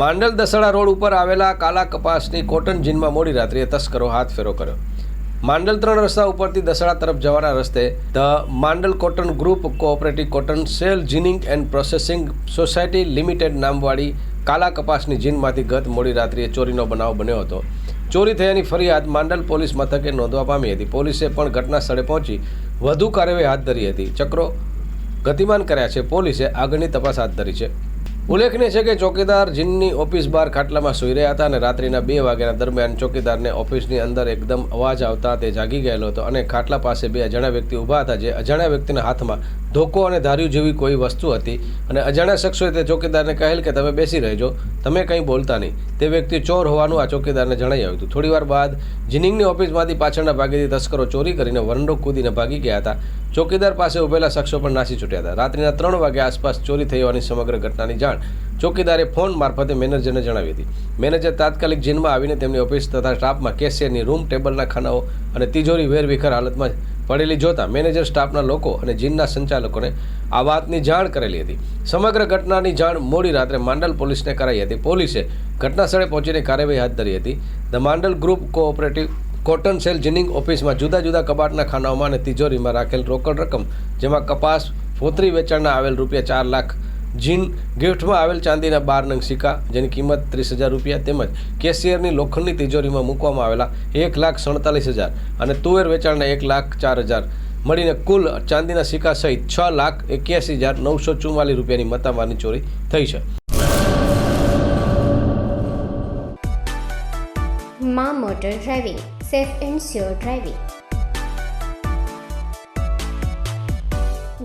Mandal દસડા road ઉપર આવેલા કાલા કપાસની કોટન જીનમાં મોડી રાત્રિએ તસ્કરો હાથ ફેરો કર્યો. માંડલ ત્રણ રસ્તા ઉપરથી દસડા તરફ જવાના રસ્તે the Mandal cotton group cooperative cotton sale ginning and processing society limited નામવાળી કાલા કપાસની જીનમાંથી ગત મોડી રાત્રિએ ચોરીનો બનાવ બન્યો હતો. ચોરી થયાની ફરિયાદ માંડલ પોલીસ મથકે નોંધવા પામી હતી. પોલીસે પણ ઘટના સ્થળે પહોંચી વધુ કાર્યવાહી હાથ ધરી હતી. ચક્રો ગતિમાન કર્યા છે. પોલીસે આગળની તપાસ હાથ ધરી છે. ઉલ્લેખનીય છે કે ચોકીદાર જીનની ઓફિસ બહાર ખાટલામાં સૂઈ રહ્યા હતા અને રાત્રિના બે વાગ્યાના દરમિયાન ચોકીદારને ઓફિસની અંદર એકદમ અવાજ આવતા તે જાગી ગયેલો હતો અને ખાટલા પાસે બે અજાણ્યા વ્યક્તિ ઊભા હતા, જે અજાણ્યા વ્યક્તિના હાથમાં ધોકો અને ધાર્યું જેવી કોઈ વસ્તુ હતી. અને અજાણ્યા શખ્સોએ તે ચોકીદારને કહેલ કે, તમે બેસી રહેજો તમે કંઈ બોલતા નહીં. તે વ્યક્તિ ચોર હોવાનું આ ચોકીદારને જણાઈ આવ્યું હતું. થોડીવાર બાદ જીનિંગની ઓફિસમાંથી પાછળના ભાગેથી તસ્કરો ચોરી કરીને વરંડો કૂદીને ભાગી ગયા હતા. ચોકીદાર પાસે ઉભેલા શખ્સો પણ નાસી છૂટ્યા હતા. રાત્રિના ત્રણ વાગ્યા આસપાસ ચોરી થઈ હોવાની સમગ્ર ઘટનાની જાણ ચોકીદારે ફોન મારફતે મેનેજરને જણાવી હતી. મેનેજર તાત્કાલિક જીનમાં આવીને તેમની ઓફિસ તથા સ્ટાફમાં કેશિયરની રૂમ, ટેબલના ખાનાઓ અને તિજોરી વેરવિખર હાલતમાં પડેલી જોતા મેનેજર સ્ટાફના લોકો અને જીનના સંચાલકોને આ વાતની જાણ કરેલી હતી. સમગ્ર ઘટનાની જાણ મોડી રાત્રે માંડલ પોલીસને કરાઈ હતી. પોલીસે ઘટના સ્થળે પહોંચીને કાર્યવાહી હાથ ધરી હતી. The Mandal group cooperative cotton sale ginning ઓફિસમાં જુદા જુદા કબાટના ખાનાઓમાં અને તિજોરીમાં રાખેલ રોકડ રકમ, જેમાં કપાસ, ફોતરી વેચાણના આવેલ રૂપિયા ચાર લાખ જીન ગિફ્ટમાં આવેલ ચાંદીના બાર નંગ સિક્કા, જેની કિંમત ત્રીસ હજાર રૂપિયા તેમજ કેશિયરની લોખંડની તિજોરીમાં મૂકવામાં આવેલા એક લાખ સડતાલીસ હજાર અને તુવેર વેચાણના એક લાખ ચાર હજાર. મળીને કુલ ચાંદીના સિક્કા સહિત છ લાખ એક્યાસી હજાર નવસો ચુમ્માલીસ રૂપિયાની મતામારની ચોરી થઈ છે. Maa motor driving, safe and sure driving.